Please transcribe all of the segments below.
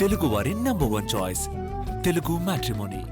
తెలుగు వారి number one choice Telugu matrimony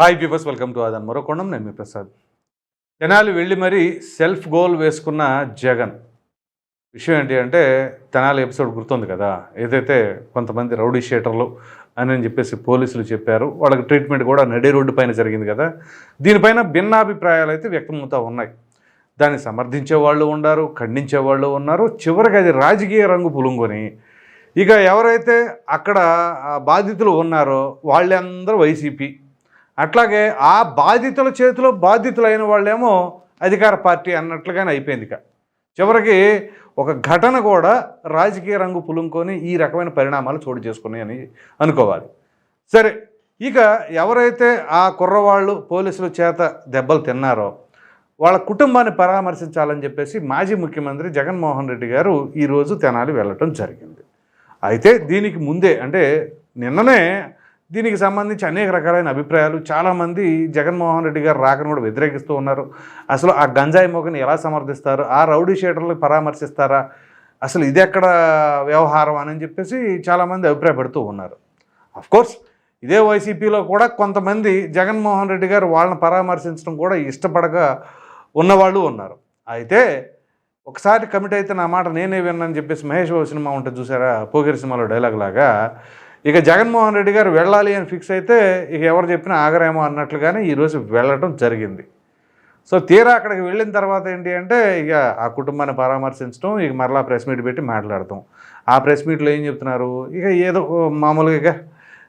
hi peepers welcome to Aadan మరో కొండం నేను మీ ప్రసాద్. తెనాలి వెళ్ళి మరీ సెల్ఫ్ గోల్ వేసుకున్న జగన్. విషయం ఏంటి అంటే తెనాలి ఎపిసోడ్ గుర్తుంది కదా. ఏదైతే కొంతమంది రౌడీ షేటర్లు అని చెప్పేసి పోలీసులు చెప్పారు వాళ్ళకి ట్రీట్మెంట్ కూడా నడి రోడ్డు పైన జరిగింది కదా. దీనిపైన భిన్నాభిప్రాయాలు అయితే వ్యక్తమవుతూ ఉన్నాయి. దాన్ని సమర్థించే వాళ్ళు ఉన్నారు ఖండించే వాళ్ళు ఉన్నారు. చివరికి అది రాజకీయ రంగు పులుంగొని ఇక ఎవరైతే అక్కడ బాధితులు ఉన్నారో వాళ్ళందరూ వైసీపీ. అట్లాగే ఆ బాధితుల చేతిలో బాధితులైన వాళ్ళేమో అధికార పార్టీ అన్నట్లుగానే అయిపోయింది ఇక. చివరికి ఒక ఘటన కూడా రాజకీయ రంగు పులుంకొని ఈ రకమైన పరిణామాలు చోటు చేసుకున్నాయి అని అనుకోవాలి. సరే ఇక ఎవరైతే ఆ కుర్రవాళ్ళు పోలీసుల చేత దెబ్బలు తిన్నారో వాళ్ళ కుటుంబాన్ని పరామర్శించాలని చెప్పేసి మాజీ ముఖ్యమంత్రి జగన్మోహన్ రెడ్డి గారు ఈరోజు తెనాలి వెళ్ళటం జరిగింది. అయితే దీనికి ముందే అంటే నిన్ననే దీనికి సంబంధించి అనేక రకాలైన అభిప్రాయాలు. చాలామంది జగన్మోహన్ రెడ్డి గారు రాకను కూడా వ్యతిరేకిస్తూ ఉన్నారు. అసలు ఆ గంజాయి మొగని ఎలా సమర్థిస్తారు? ఆ రౌడీ షీటర్లు పరామర్శిస్తారా? అసలు ఇది ఎక్కడ వ్యవహారం అని చెప్పేసి చాలామంది అభిప్రాయపడుతూ ఉన్నారు. కోర్స్ ఇదే వైసీపీలో కూడా కొంతమంది జగన్మోహన్ రెడ్డి గారు వాళ్ళని పరామర్శించడం కూడా ఇష్టపడక ఉన్నవాళ్ళు ఉన్నారు. అయితే ఒకసారి కమిట్ అయితే నా మాట నేనే విన్నానని చెప్పేసి మహేష్ బాబు సినిమా ఉంటే చూసారా? పోగిరి సినిమాలో డైలాగ్ లాగా ఇక జగన్మోహన్ రెడ్డి గారు వెళ్ళాలి అని ఫిక్స్ అయితే ఇక ఎవరు చెప్పినా ఆగరేమో అన్నట్లుగానే ఈరోజు వెళ్ళటం జరిగింది. సో తీరా అక్కడికి వెళ్ళిన తర్వాత ఏంటి అంటే ఇక ఆ కుటుంబాన్ని పరామర్శించడం ఇక మరలా ప్రెస్ మీట్ పెట్టి మాట్లాడతాం ఆ ప్రెస్ మీట్లో ఏం చెప్తున్నారు? ఇక ఏదో మామూలుగా ఇక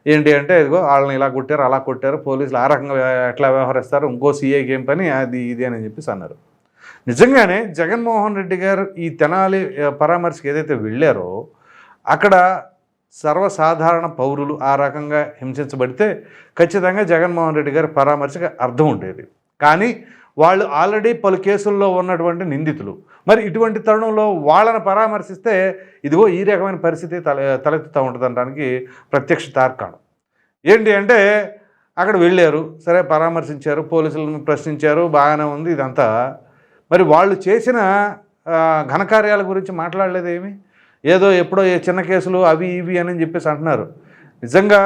ఏంటి అంటే ఇదిగో వాళ్ళని ఇలా కొట్టారు అలా కొట్టారు పోలీసులు ఆ రకంగా ఎట్లా వ్యవహరిస్తారు ఇంకో సీఏకి ఏం పని అది ఇది అని చెప్పేసి అన్నారు. నిజంగానే జగన్మోహన్ రెడ్డి గారు ఈ తెనాలి పరామర్శకు ఏదైతే వెళ్ళారో అక్కడ సర్వసాధారణ పౌరులు ఆ రకంగా హింసించబడితే ఖచ్చితంగా జగన్మోహన్ రెడ్డి గారి పరామర్శకు అర్థం ఉండేది. కానీ వాళ్ళు ఆల్రెడీ పలు కేసుల్లో ఉన్నటువంటి నిందితులు. మరి ఇటువంటి తరుణంలో వాళ్ళని పరామర్శిస్తే ఇదిగో ఈ రకమైన పరిస్థితి తల తలెత్తుతూ ఉంటుందనడానికి ప్రత్యక్ష తార్కాణం. ఏంటి అంటే అక్కడ వెళ్ళారు సరే పరామర్శించారు పోలీసులను ప్రశ్నించారు బాగానే ఉంది ఇదంతా. మరి వాళ్ళు చేసిన ఘనకార్యాల గురించి మాట్లాడలేదేమి? ఏదో ఎప్పుడో ఏ చిన్న కేసులు అవి ఇవి అని చెప్పేసి అంటున్నారు. నిజంగా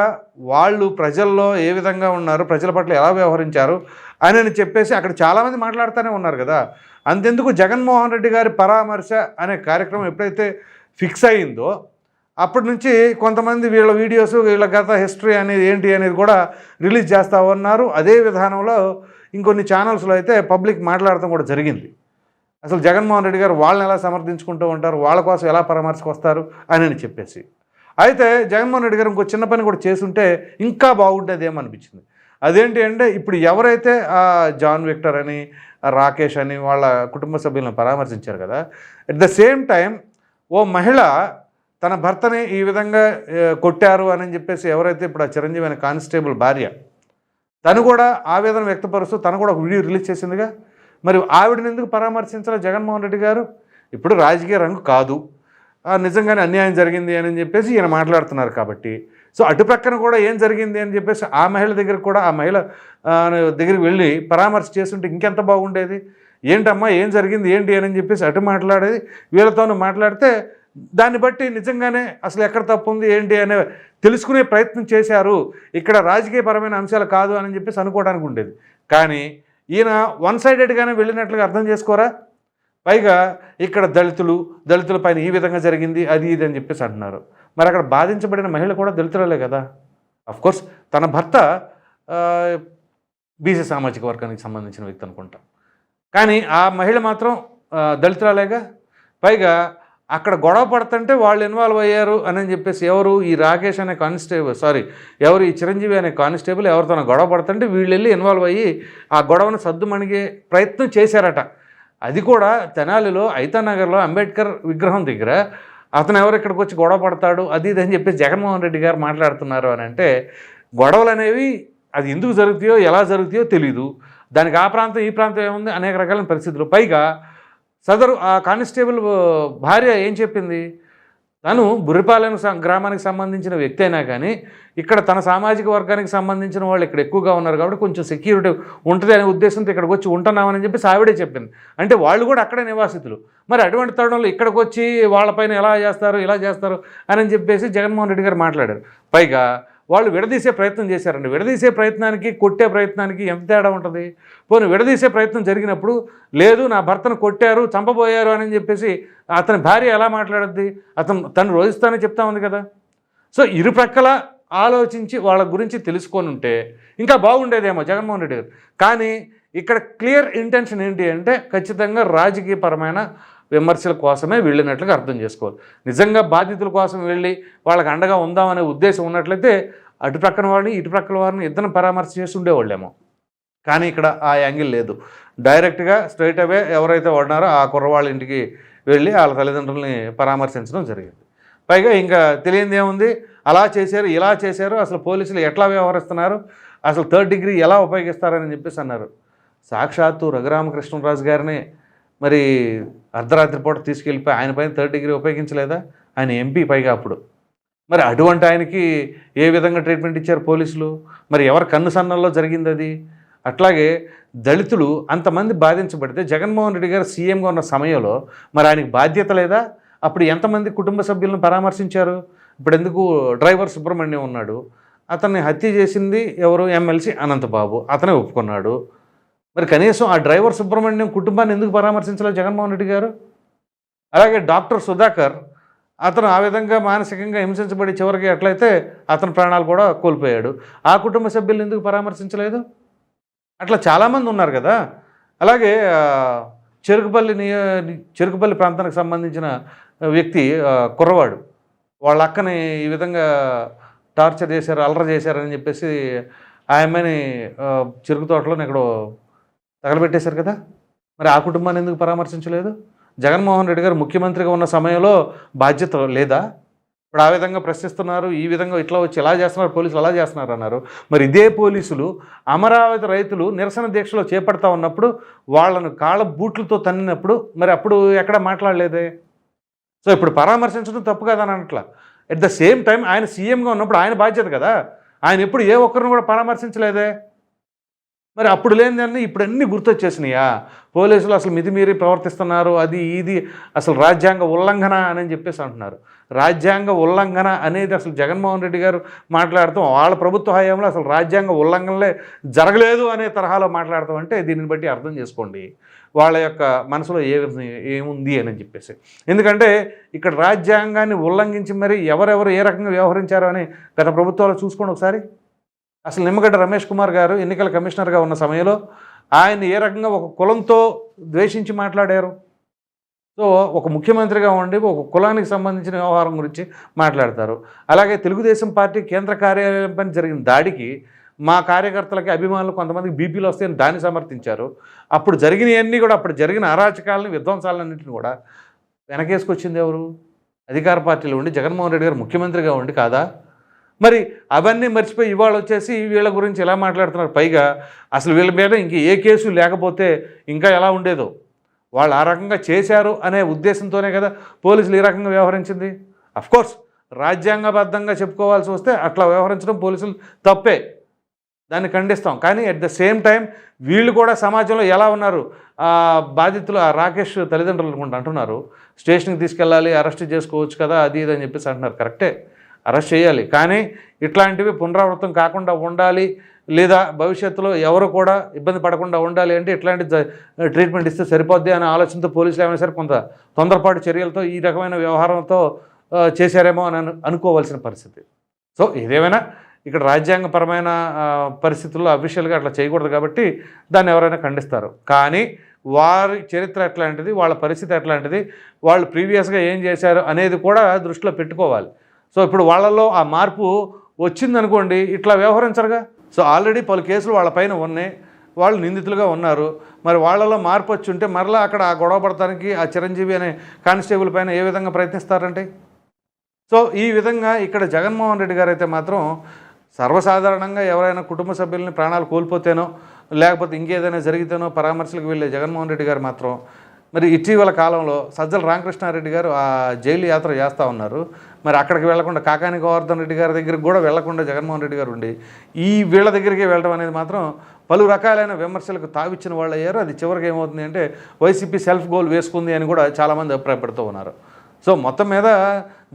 వాళ్ళు ప్రజల్లో ఏ విధంగా ఉన్నారు ప్రజల పట్ల ఎలా వ్యవహరించారు అని అని చెప్పేసి అక్కడ చాలామంది మాట్లాడుతూనే ఉన్నారు కదా. అంతెందుకు జగన్మోహన్ రెడ్డి గారి పరామర్శ అనే కార్యక్రమం ఎప్పుడైతే ఫిక్స్ అయిందో అప్పటి నుంచి కొంతమంది వీళ్ళ వీడియోస్ వీళ్ళ గత హిస్టరీ అనేది ఏంటి అనేది కూడా రిలీజ్ చేస్తూ ఉన్నారు. అదే విధానంలో ఇంకొన్ని ఛానల్స్లో అయితే పబ్లిక్ మాట్లాడటం కూడా జరిగింది. అసలు జగన్మోహన్ రెడ్డి గారు వాళ్ళని ఎలా సమర్థించుకుంటూ ఉంటారు? వాళ్ళ కోసం ఎలా పరామర్శకు వస్తారు అని అని చెప్పేసి. అయితే జగన్మోహన్ రెడ్డి గారు ఇంకో చిన్న పని కూడా చేస్తుంటే ఇంకా బాగుండేదేమో అనిపించింది. అదేంటి అంటే ఇప్పుడు ఎవరైతే ఆ జాన్ విక్టర్ అని రాకేష్ అని వాళ్ళ కుటుంబ సభ్యులను పరామర్శించారు కదా అట్ ద సేమ్ టైం ఓ మహిళ తన భర్తని ఈ విధంగా కొట్టారు అని చెప్పేసి ఎవరైతే ఇప్పుడు ఆ చిరంజీవి అనే కానిస్టేబుల్ భార్య తను కూడా ఆవేదన వ్యక్తపరుస్తూ తను కూడా ఒక వీడియో రిలీజ్ చేసిందిగా మరి ఆవిడని ఎందుకు పరామర్శించాలి జగన్మోహన్ రెడ్డి గారు? ఇప్పుడు రాజకీయ రంగు కాదు. నిజంగానే అన్యాయం జరిగింది అని చెప్పేసి ఈయన మాట్లాడుతున్నారు కాబట్టి. సో అటుపక్కన కూడా ఏం జరిగింది అని చెప్పేసి ఆ మహిళ దగ్గర కూడా ఆ మహిళ దగ్గరికి వెళ్ళి పరామర్శ చేస్తుంటే ఇంకెంత బాగుండేది? ఏంటమ్మా ఏం జరిగింది ఏంటి అని చెప్పేసి అటు మాట్లాడేది వీళ్ళతోనూ మాట్లాడితే దాన్ని బట్టి నిజంగానే అసలు ఎక్కడ తప్పు ఉంది ఏంటి అనే తెలుసుకునే ప్రయత్నం చేశారు. ఇక్కడ రాజకీయపరమైన అంశాలు కాదు అని చెప్పేసి అనుకోవడానికి ఉండేది. కానీ ఈయన వన్ సైడెడ్గానే వెళ్ళినట్లుగా అర్థం చేసుకోరా? పైగా ఇక్కడ దళితులు దళితుల పైన ఈ విధంగా జరిగింది అది ఇది అని చెప్పేసి అంటున్నారు. మరి అక్కడ బాధించబడిన మహిళ కూడా దళితురాలే కదా? కోర్స్ తన భర్త బీసీ సామాజిక వర్గానికి సంబంధించిన వ్యక్తి అనుకుంటాం. కానీ ఆ మహిళ మాత్రం దళితురాలేగా? పైగా అక్కడ గొడవ పడుతుంటే వాళ్ళు ఇన్వాల్వ్ అయ్యారు అని చెప్పేసి ఎవరు ఈ రాకేష్ అనే కానిస్టేబుల్ సారీ ఎవరు ఈ చిరంజీవి అనే కానిస్టేబుల్ ఎవరితో గొడవ పడుతుంటే వీళ్ళు వెళ్ళి ఇన్వాల్వ్ అయ్యి ఆ గొడవను సర్దుమణిగే ప్రయత్నం చేశారట. అది కూడా తెనాలిలో ఐతానగర్లో అంబేద్కర్ విగ్రహం దగ్గర అతను ఎవరు ఇక్కడికి వచ్చి గొడవ పడతాడు అది ఇది అని చెప్పేసి జగన్మోహన్ రెడ్డి గారు మాట్లాడుతున్నారు అని అంటే గొడవలు అనేవి అది ఎందుకు జరుగుతాయో ఎలా జరుగుతాయో తెలీదు. దానికి ఆ ప్రాంతం ఈ ప్రాంతం ఏముంది అనేక రకాలైన పరిస్థితులు. పైగా సదరు ఆ కానిస్టేబుల్ భార్య ఏం చెప్పింది? తను బుర్రిపాలెం గ్రామానికి సంబంధించిన వ్యక్తి అయినా కానీ ఇక్కడ తన సామాజిక వర్గానికి సంబంధించిన వాళ్ళు ఇక్కడ ఎక్కువగా ఉన్నారు కాబట్టి కొంచెం సెక్యూరిటీ ఉంటుంది అనే ఉద్దేశంతో ఇక్కడికి వచ్చి ఉంటున్నామని చెప్పి ఆవిడే చెప్పింది. అంటే వాళ్ళు కూడా అక్కడే నివాసితులు. మరి అటువంటి తరుణంలో ఇక్కడికి వచ్చి వాళ్ళపైన ఎలా చేస్తారు ఇలా చేస్తారు అని చెప్పేసి జగన్మోహన్ రెడ్డి గారు మాట్లాడారు. పైగా వాళ్ళు విడదీసే ప్రయత్నం చేశారండి. విడదీసే ప్రయత్నానికి కొట్టే ప్రయత్నానికి ఎంత తేడా ఉంటుంది? పోనీ విడదీసే ప్రయత్నం జరిగినప్పుడు లేదు నా భర్తను కొట్టారు చంపబోయారు అని చెప్పేసి అతని భార్య ఎలా మాట్లాడద్ది? అతను తను రోజిస్తానని చెప్తా ఉంది కదా. సో ఇరు ప్రక్కల ఆలోచించి వాళ్ళ గురించి తెలుసుకొని ఉంటే ఇంకా బాగుండేదేమో జగన్మోహన్ రెడ్డి గారు. కానీ ఇక్కడ క్లియర్ ఇంటెన్షన్ ఏంటి అంటే ఖచ్చితంగా రాజకీయపరమైన విమర్శల కోసమే వెళ్ళినట్లుగా అర్థం చేసుకోవాలి. నిజంగా బాధితుల కోసం వెళ్ళి వాళ్ళకి అండగా ఉందామనే ఉద్దేశం ఉన్నట్లయితే అటు ప్రక్కన వాడిని ఇటు ప్రక్కన వారిని ఇద్దరిని పరామర్శ చేసి ఉండేవాళ్ళేమో. కానీ ఇక్కడ ఆ యాంగిల్ లేదు. డైరెక్ట్గా స్ట్రైట్ అవే ఎవరైతే వాడినారో ఆ కుర్రవాళ్ళ ఇంటికి వెళ్ళి వాళ్ళ తల్లిదండ్రుల్ని పరామర్శించడం జరిగింది. పైగా ఇంకా తెలియంది ఏముంది? అలా చేశారు ఇలా చేశారు అసలు పోలీసులు ఎట్లా వ్యవహరిస్తున్నారు? అసలు థర్డ్ డిగ్రీ ఎలా ఉపయోగిస్తారని చెప్పేసి అన్నారు. సాక్షాత్తు రఘురామకృష్ణరాజు గారిని మరి అర్ధరాత్రి పూట తీసుకెళ్ళిపోయి ఆయన పైన థర్డ్ డిగ్రీ ఉపయోగించలేదా? ఆయన ఎంపీ పైగా అప్పుడు. మరి అటువంటి ఆయనకి ఏ విధంగా ట్రీట్మెంట్ ఇచ్చారు పోలీసులు? మరి ఎవరి కన్ను సన్నల్లో జరిగింది అది? అట్లాగే దళితులు అంతమంది బాధించబడితే జగన్మోహన్ రెడ్డి గారు సీఎంగా ఉన్న సమయంలో మరి ఆయనకి బాధ్యత లేదా? అప్పుడు ఎంతమంది కుటుంబ సభ్యులను పరామర్శించారు? ఇప్పుడు ఎందుకు డ్రైవర్ సుబ్రహ్మణ్యం ఉన్నాడు? అతన్ని హత్య చేసింది ఎవరు? ఎమ్మెల్సీ అనంతబాబు. అతనే ఒప్పుకున్నాడు. మరి కనీసం ఆ డ్రైవర్ సుబ్రహ్మణ్యం కుటుంబాన్ని ఎందుకు పరామర్శించలేదు జగన్మోహన్ రెడ్డి గారు? అలాగే డాక్టర్ సుధాకర్ అతను ఆ విధంగా మానసికంగా హింసించబడి చివరికి ఎట్లయితే అతని ప్రాణాలు కూడా కోల్పోయాడు. ఆ కుటుంబ సభ్యులు ఎందుకు పరామర్శించలేదు? అట్లా చాలామంది ఉన్నారు కదా. అలాగే చెరుకుపల్లి చెరుకుపల్లి ప్రాంతానికి సంబంధించిన వ్యక్తి కుర్రవాడు. వాళ్ళ అక్కని ఈ విధంగా టార్చర్ చేశారు అల్లరి చేశారని చెప్పేసి ఆ అమ్మాయిని చెరుకు తోటలో ఎక్కడో తగలబెట్టేశారు కదా? మరి ఆ కుటుంబాన్ని ఎందుకు పరామర్శించలేదు? జగన్మోహన్ రెడ్డి గారు ముఖ్యమంత్రిగా ఉన్న సమయంలో బాధ్యత లేదా? ఇప్పుడు ఆ విధంగా ప్రశ్నిస్తున్నారు ఈ విధంగా ఇట్లా వచ్చి ఇలా చేస్తున్నారు పోలీసులు అలా చేస్తున్నారు అన్నారు. మరి ఇదే పోలీసులు అమరావతి రైతులు నిరసన దీక్షలో చేపడతా ఉన్నప్పుడు వాళ్ళను కాళ్ళ బూట్లతో తన్నినప్పుడు మరి అప్పుడు ఎక్కడ మాట్లాడలేదే? సో ఇప్పుడు పరామర్శించడం తప్పు కదా అని అనట్లా. ఎట్ ద సేమ్ టైం ఆయన సీఎంగా ఉన్నప్పుడు ఆయన బాధ్యత కదా. ఆయన ఎప్పుడు ఏ ఒక్కరిని కూడా పరామర్శించలేదే. మరి అప్పుడు లేనిదాన్ని ఇప్పుడు అన్నీ గుర్తొచ్చేసినాయా? పోలీసులు అసలు మితిమీరి ప్రవర్తిస్తున్నారు అది ఇది అసలు రాజ్యాంగ ఉల్లంఘన అని చెప్పేసి అంటున్నారు. రాజ్యాంగ ఉల్లంఘన అనేది అసలు జగన్మోహన్ రెడ్డి గారు మాట్లాడతాం వాళ్ళ ప్రభుత్వ హయాంలో అసలు రాజ్యాంగ ఉల్లంఘనలే జరగలేదు అనే తరహాలో మాట్లాడతాం అంటే దీనిని బట్టి అర్థం చేసుకోండి. వాళ్ళ యొక్క మనసులో ఏ ఏముంది అని చెప్పేసి. ఎందుకంటే ఇక్కడ రాజ్యాంగాన్ని ఉల్లంఘించి మరి ఎవరెవరు ఏ రకంగా వ్యవహరించారో అని గత ప్రభుత్వాలు చూసుకోండి ఒకసారి. అసలు నిమ్మగడ్డ రమేష్ కుమార్ గారు ఎన్నికల కమిషనర్గా ఉన్న సమయంలో ఆయన ఏ రకంగా ఒక కులంతో ద్వేషించి మాట్లాడారు? సో ఒక ముఖ్యమంత్రిగా ఉండి ఒక కులానికి సంబంధించిన వ్యవహారం గురించి మాట్లాడతారు. అలాగే తెలుగుదేశం పార్టీ కేంద్ర కార్యాలయం పైన జరిగిన దాడికి మా కార్యకర్తలకి అభిమానులు కొంతమందికి బీపీలు వస్తాయని దాన్ని సమర్థించారు. అప్పుడు జరిగినవన్నీ కూడా అప్పుడు జరిగిన అరాచకాలని విధ్వంసాలన్నింటిని కూడా వెనకేసుకొచ్చింది ఎవరు? అధికార పార్టీలో ఉండి జగన్మోహన్ రెడ్డి గారు ముఖ్యమంత్రిగా ఉండి కాదా? మరి అవన్నీ మర్చిపోయి ఇవాళ వచ్చేసి వీళ్ళ గురించి ఎలా మాట్లాడుతున్నారు? పైగా అసలు వీళ్ళ మీద ఇంక ఏ కేసు లేకపోతే ఇంకా ఎలా ఉండేదో? వాళ్ళు ఆ రకంగా చేశారు అనే ఉద్దేశంతోనే కదా పోలీసులు ఈ రకంగా వ్యవహరించింది. అఫ్కోర్స్ రాజ్యాంగబద్ధంగా చెప్పుకోవాల్సి వస్తే అట్లా వ్యవహరించడం పోలీసులు తప్పే. దాన్ని ఖండిస్తాం. కానీ అట్ ద సేమ్ టైం వీళ్ళు కూడా సమాజంలో ఎలా ఉన్నారు? బాధితులు ఆ రాకేష్ తల్లిదండ్రులు అనుకుంటూ అంటున్నారు. స్టేషన్కి తీసుకెళ్ళాలి అరెస్ట్ చేసుకోవచ్చు కదా అది ఇది అని చెప్పేసి అంటున్నారు. కరెక్టే అరెస్ట్ చేయాలి. కానీ ఇట్లాంటివి పునరావృతం కాకుండా ఉండాలి. లేదా భవిష్యత్తులో ఎవరు కూడా ఇబ్బంది పడకుండా ఉండాలి అంటే ఇట్లాంటి ట్రీట్మెంట్ ఇస్తే సరిపోద్ది అనే ఆలోచనతో పోలీసులు ఏమైనా సరే కొంత తొందరపాటు చర్యలతో ఈ రకమైన వ్యవహారంతో చేశారేమో అని అనుకోవాల్సిన పరిస్థితి. సో ఏదేమైనా ఇక్కడ రాజ్యాంగపరమైన పరిస్థితుల్లో అఫీషియల్గా అట్లా చేయకూడదు కాబట్టి దాన్ని ఎవరైనా ఖండిస్తారు. కానీ వారి చరిత్ర ఎట్లాంటిది వాళ్ళ పరిస్థితి ఎట్లాంటిది వాళ్ళు ప్రీవియస్గా ఏం చేశారు అనేది కూడా దృష్టిలో పెట్టుకోవాలి. సో ఇప్పుడు వాళ్ళలో ఆ మార్పు వచ్చిందనుకోండి ఇట్లా వ్యవహరించరుగా? సో ఆల్రెడీ పలు కేసులు వాళ్ళ పైన ఉన్నాయి వాళ్ళు నిందితులుగా ఉన్నారు. మరి వాళ్ళలో మార్పు వచ్చి ఉంటే మరలా అక్కడ ఆ గొడవ పడటానికి ఆ చిరంజీవి అనే కానిస్టేబుల్ పైన ఏ విధంగా ప్రయత్నిస్తారంటే సో ఈ విధంగా ఇక్కడ జగన్మోహన్ రెడ్డి గారు అయితే మాత్రం సర్వసాధారణంగా ఎవరైనా కుటుంబ సభ్యుల్ని ప్రాణాలు కోల్పోతేనో లేకపోతే ఇంకేదైనా జరిగితేనో పరామర్శలకు వెళ్ళే జగన్మోహన్ రెడ్డి గారు మాత్రం మరి ఇటీవల కాలంలో సజ్జల రామకృష్ణారెడ్డి గారు ఆ జైలు యాత్ర చేస్తూ ఉన్నారు. మరి అక్కడికి వెళ్ళకుండా కాకాని గోవర్ధన్ రెడ్డి గారి దగ్గరికి కూడా వెళ్ళకుండా జగన్మోహన్ రెడ్డి గారు ఉండి ఈ వీళ్ళ దగ్గరికి వెళ్ళడం అనేది మాత్రం పలు రకాలైన విమర్శలకు తావిచ్చిన వాళ్ళు అయ్యారు. అది చివరికి ఏమవుతుంది అంటే వైసీపీ సెల్ఫ్ గోల్ వేసుకుంది అని కూడా చాలామంది అభిప్రాయపడుతూ ఉన్నారు. సో మొత్తం మీద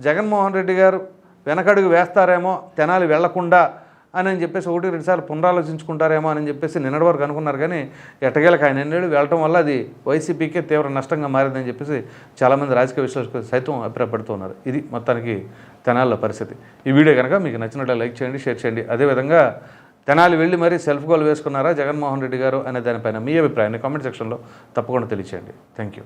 జగన్మోహన్ రెడ్డి గారు వెనకడుగు వేస్తారేమో తెనాలి వెళ్ళకుండా అని అని చెప్పేసి ఒకటి రెండుసార్లు పునరాలోచించుకుంటారేమో అని చెప్పేసి నిన్నటి వరకు అనుకున్నారు. కానీ ఎట్టగేలకు ఆయన ఎన్నేళ్ళు వెళ్ళటం వల్ల అది వైసీపీకే తీవ్ర నష్టంగా మారిందని చెప్పేసి చాలామంది రాజకీయ విశ్లేషకులు సైతం అభిప్రాయపడుతున్నారు. ఇది మొత్తానికి తెనాల పరిస్థితి. ఈ వీడియో కనుక మీకు నచ్చినట్లు లైక్ చేయండి షేర్ చేయండి. అదేవిధంగా తెనాలి వెళ్ళి మరీ సెల్ఫ్ గోల్ వేసుకున్నారా జగన్మోహన్ రెడ్డి గారు అనే దానిపైన మీ అభిప్రాయాన్ని కామెంట్ సెక్షన్లో తప్పకుండా తెలియచేయండి. Thank you.